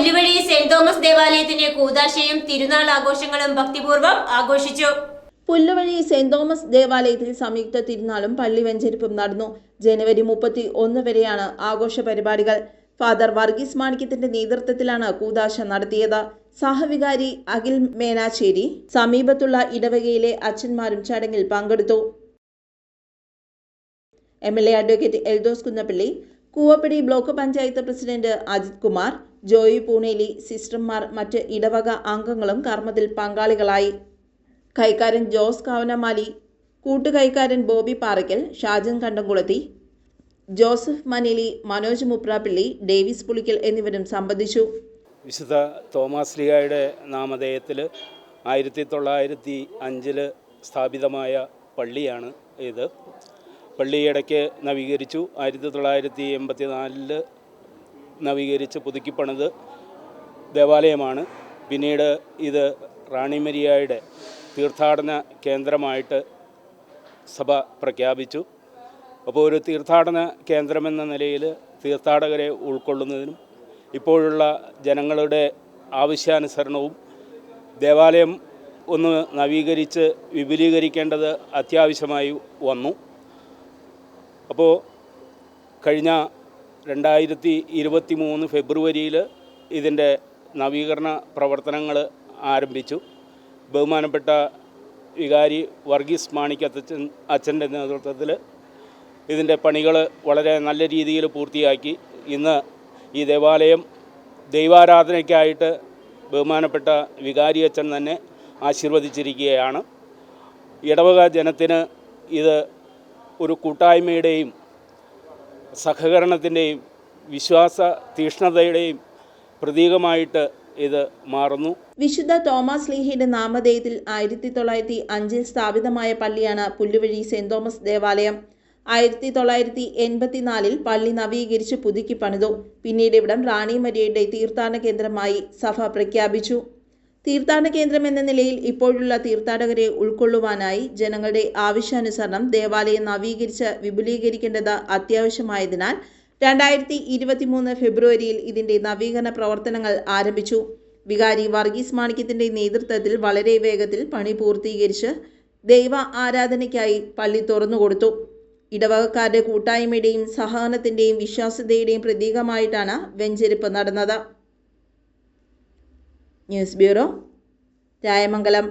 Pulluvazhi saint Thomas ദേവാലയത്തിന്റെ കൂതാശയും തിരുനാൾ ആഘോഷങ്ങളും ഭക്തിപൂർവം ആഘോഷിച്ചു. പുല്ലുവഴി സെന്റ് തോമസ് ദേവാലയത്തിൽ സംയുക്ത തിരുനാളും പള്ളി വെഞ്ചരിപ്പും നടന്നു. ജനുവരി മുപ്പത്തി ഒന്ന് വരെയാണ് ആഘോഷ പരിപാടികൾ. ഫാദർ വർഗീസ് മാണിക്യത്തിന്റെ നേതൃത്വത്തിലാണ് കൂതാശ നടത്തിയത്. സഹവികാരി അഖിൽ മേനാച്ചേരി സമീപത്തുള്ള ഇടവകയിലെ അച്ഛന്മാരും ചടങ്ങിൽ പങ്കെടുത്തു. M L A advocate Eldhose Kunnappilly Koovappady block panchayat president Ajith Kumar Joy Pooneli സിസ്റ്റർമാർ മറ്റ് ഇടവക അംഗങ്ങളും കർമ്മത്തിൽ പങ്കാളികളായി. കൈക്കാരൻ ജോസ് കാവനമാലി കൂട്ടുകൈക്കാരൻ ബോബി പാറയ്ക്കൽ ഷാജൻ കണ്ടംകുളത്തി ജോസഫ് മനേലി മനോജ് മുപ്രാപ്പിള്ളി ഡേവിസ് പുളിക്കൽ എന്നിവരും സംബന്ധിച്ചു. വിശുദ്ധ തോമസ് ലിഗായുടെ നാമധേയത്തിൽ ആയിരത്തി തൊള്ളായിരത്തി അഞ്ചിൽ സ്ഥാപിതമായ പള്ളിയാണ് ഇത്. പള്ളി ഇടയ്ക്ക് നവീകരിച്ചു. ആയിരത്തി തൊള്ളായിരത്തി എൺപത്തി നാലിൽ നവീകരിച്ച് പുതുക്കിപ്പണിത് ദേവാലയമാണ്. പിന്നീട് ഇത് റാണിമരിയായുടെ തീർത്ഥാടന കേന്ദ്രമായിട്ട് സഭ പ്രഖ്യാപിച്ചു. അപ്പോൾ ഒരു തീർത്ഥാടന കേന്ദ്രമെന്ന നിലയിൽ തീർത്ഥാടകരെ ഉൾക്കൊള്ളുന്നതിനും ഇപ്പോഴുള്ള ജനങ്ങളുടെ ആവശ്യാനുസരണവും ദേവാലയം ഒന്ന് നവീകരിച്ച് വിപുലീകരിക്കേണ്ടത് അത്യാവശ്യമായി വന്നു. അപ്പോൾ കഴിഞ്ഞ രണ്ടായിരത്തി ഇരുപത്തി മൂന്ന് ഫെബ്രുവരിയിൽ ഇതിന്റെ നവീകരണ പ്രവർത്തനങ്ങൾ ആരംഭിച്ചു. ബഹുമാനപ്പെട്ട വികാരി വർഗീസ് മാണിക്കത്തച്ഛൻ അച്ഛന്റെ നേതൃത്വത്തിൽ ഇതിന്റെ പണികൾ വളരെ നല്ല രീതിയിൽ പൂർത്തിയാക്കി. ഇന്ന് ഈ ദേവാലയം ദൈവാരാധനയ്ക്കായിട്ട് ബഹുമാനപ്പെട്ട വികാരി അച്ഛൻ തന്നെ ആശീർവദിച്ചിരിക്കുകയാണ്. ഇടവക ജനത്തിന് ഇത് ഒരു കൂട്ടായ്മയുടെയും സഹകരണത്തിന്റെയും വിശ്വാസ തീഷ്ണതയുടെയും പ്രതീകമായിട്ട് ഇത് മാറുന്നു. വിശുദ്ധ തോമസ് ലീഹയുടെ നാമധേയത്തിൽ ആയിരത്തി തൊള്ളായിരത്തി അഞ്ചിൽ സ്ഥാപിതമായ പള്ളിയാണ് പുല്ലുവഴി സെന്റ് തോമസ് ദേവാലയം. ആയിരത്തി തൊള്ളായിരത്തി എൺപത്തിനാലിൽ പള്ളി നവീകരിച്ച് പുതുക്കി പണിതു. പിന്നീട് ഇവിടം റാണി മരിയയുടെ തീർത്ഥാടന കേന്ദ്രമായി സഭ പ്രഖ്യാപിച്ചു. തീർത്ഥാടന കേന്ദ്രം എന്ന നിലയിൽ ഇപ്പോഴുള്ള തീർത്ഥാടകരെ ഉൾക്കൊള്ളുവാനായി ജനങ്ങളുടെ ആവശ്യാനുസരണം ദേവാലയം നവീകരിച്ച് വിപുലീകരിക്കേണ്ടത് അത്യാവശ്യമായതിനാൽ രണ്ടായിരത്തി ഇരുപത്തിമൂന്ന് ഫെബ്രുവരിയിൽ ഇതിന്റെ നവീകരണ പ്രവർത്തനങ്ങൾ ആരംഭിച്ചു. വികാരി വർഗീസ് മാണിക്യത്തിന്റെ നേതൃത്വത്തിൽ വളരെ വേഗത്തിൽ പണി പൂർത്തീകരിച്ച് ദൈവ ആരാധനയ്ക്കായി പള്ളി തുറന്നുകൊടുത്തു ഇടവകക്കാരുടെ കൂട്ടായ്മയുടെയും സഹകരണത്തിന്റെയും വിശ്വാസ്യതയുടെയും പ്രതീകമായിട്ടാണ് വെഞ്ചരിപ്പ് നടന്നത്. News bureau Rayamangalam.